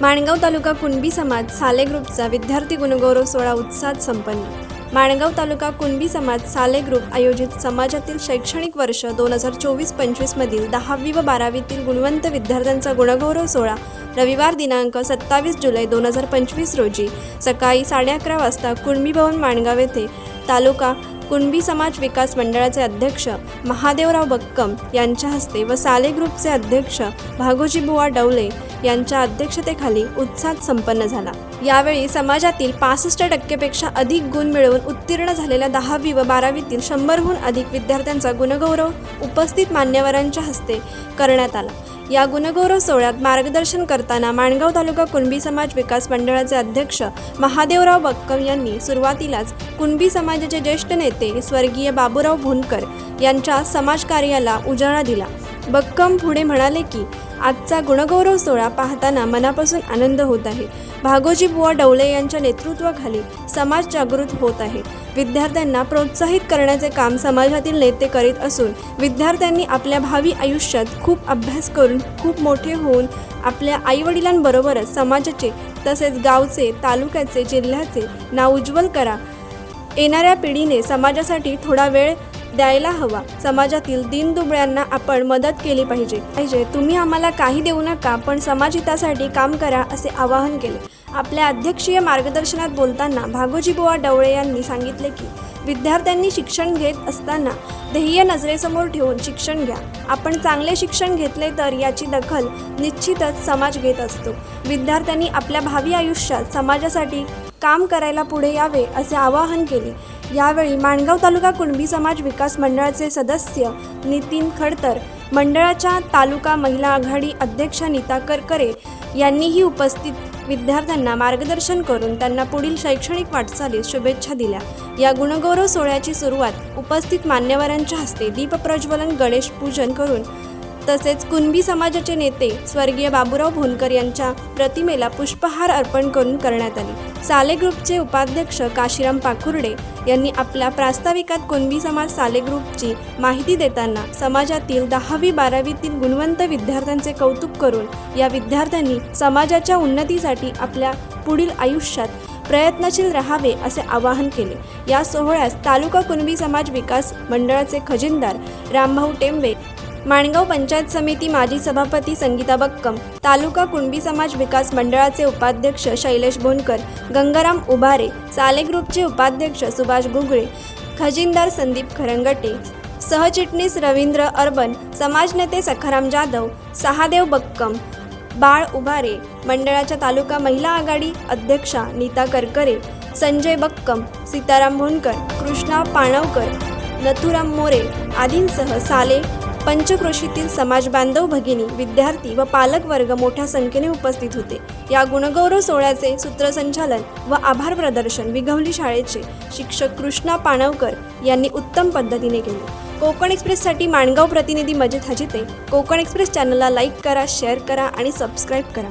माणगाव तालुका कुणबी समाज साले ग्रुपचा विद्यार्थी गुणगौरव सोहळा उत्साहात संपन्न. माणगाव तालुका कुणबी समाज साले ग्रुप आयोजित समाजातील शैक्षणिक वर्ष दोन हजार चोवीस पंचवीसमधील दहावी व बारावीतील गुणवंत विद्यार्थ्यांचा गुणगौरव सोहळा रविवार दिनांक सत्तावीस जुलै दोन हजार पंचवीस रोजी सकाळी साडे अकरा वाजता कुणबी भवन माणगाव येथे तालुका कुणबी समाज विकास मंडळाचे अध्यक्ष महादेवराव बक्कम यांच्या हस्ते व साले ग्रुपचे अध्यक्ष भागोजी बुवा डवले यांच्या अध्यक्षतेखाली उत्साहात संपन्न झाला. यावेळी समाजातील पासष्ट टक्केपेक्षा अधिक गुण मिळवून उत्तीर्ण झालेल्या दहावी व बारावीतील शंभरहून अधिक विद्यार्थ्यांचा गुणगौरव उपस्थित मान्यवरांच्या हस्ते करण्यात आला. या गुणगौरव सोहळ्यात मार्गदर्शन करताना माणगाव तालुका कुणबी समाज विकास मंडळाचे अध्यक्ष महादेवराव बक्कम यांनी सुरुवातीलाच कुणबी समाजाचे ज्येष्ठ नेते स्वर्गीय बाबूराव भुनकर यांच्या समाजकार्याला उजाळा दिला. बक्कम पुढे म्हणाले की आजचा गुणगौरव सोहळा पाहताना मनापासून आनंद होत आहे. भागोजी बुवा डवले यांच्या नेतृत्वाखाली समाज जागृत होत आहे. विद्यार्थ्यांना प्रोत्साहित करण्याचे काम समाजातील नेते करीत असून विद्यार्थ्यांनी आपल्या भावी आयुष्यात खूप अभ्यास करून खूप मोठे होऊन आपल्या आईवडिलांबरोबरच समाजाचे तसेच गावचे तालुक्याचे जिल्ह्याचे नाव उज्ज्वल करा. येणाऱ्या पिढीने समाजासाठी थोडा वेळ द्यायला हवा. समाजातील दीनदुबळ्यांना आपण मदत केली पाहिजे. पाहिजे. तुम्ही आम्हाला काही देऊ नका पण समाजहितासाठी काम करा असे आवाहन केले. आपल्या अध्यक्षीय मार्गदर्शनात बोलताना भागोजी बुवा डवळे यांनी सांगितले की विद्यार्थ्यांनी शिक्षण घेत असताना ध्येय नजरेसमोर ठेवून शिक्षण घ्या. आपण चांगले शिक्षण घेतले तर याची दखल निश्चितच समाज घेत असतो. विद्यार्थ्यांनी आपल्या भावी आयुष्यात समाजासाठी काम करायला पुढे यावे असे आवाहन केले. यावेळी माणगाव तालुका कुणबी समाज विकास मंडळाचे सदस्य नितीन खडतर मंडळाच्या तालुका महिला आघाडी अध्यक्षा नीता करकरे यांनीही उपस्थित विद्यार्थ्यांना मार्गदर्शन करून त्यांना पुढील शैक्षणिक वाटचालीस शुभेच्छा दिल्या. या गुणगौरव सोहळ्याची सुरुवात उपस्थित मान्यवरांच्या हस्ते दीपप्रज्वलन गणेश पूजन करून तसेच कुणबी समाजाचे नेते स्वर्गीय बाबूराव भोनकर यांच्या प्रतिमेला पुष्पहार अर्पण करून करण्यात आली. साले ग्रुपचे उपाध्यक्ष काशीराम पाखुर्डे यांनी आपल्या प्रास्ताविकात कुणबी समाज साले ग्रुपची माहिती देताना समाजातील दहावी बारावीतील गुणवंत विद्यार्थ्यांचे कौतुक करून या विद्यार्थ्यांनी समाजाच्या उन्नतीसाठी आपल्या पुढील आयुष्यात प्रयत्नशील राहावे असे आवाहन केले. या सोहळ्यास तालुका कुणबी समाज विकास मंडळाचे खजिनदार रामभाऊ टेंबे माणगाव पंचायत समिती माजी सभापती संगीता बक्कम तालुका कुणबी समाज विकास मंडळाचे उपाध्यक्ष शैलेश बोनकर गंगाराम उभारे साले ग्रुपचे उपाध्यक्ष सुभाष गुगळे खजिनदार संदीप खरंगटे सहचिटणीस रवींद्र अर्बन समाजनेते सखाराम जाधव सहादेव बक्कम बाळ उभारे मंडळाच्या तालुका महिला आघाडी अध्यक्षा नीता करकरे संजय बक्कम सीताराम भोनकर कृष्णा पाणवकर नथुराम मोरे आदींसह साले पंचक्रोशीतील समाज बांधव भगिनी विद्यार्थी व पालक वर्ग मोठ्या संख्येने उपस्थित होते. या गुणगौरव सोहळ्याचे सूत्रसंचालन व आभार प्रदर्शन विघवली शाळेचे शिक्षक कृष्णा पाणवकर यांनी उत्तम पद्धतीने केले. कोकण एक्सप्रेससाठी माणगाव प्रतिनिधी मजिद हजिते. कोकण एक्सप्रेस चॅनलला लाईक करा शेअर करा आणि सबस्क्राईब करा.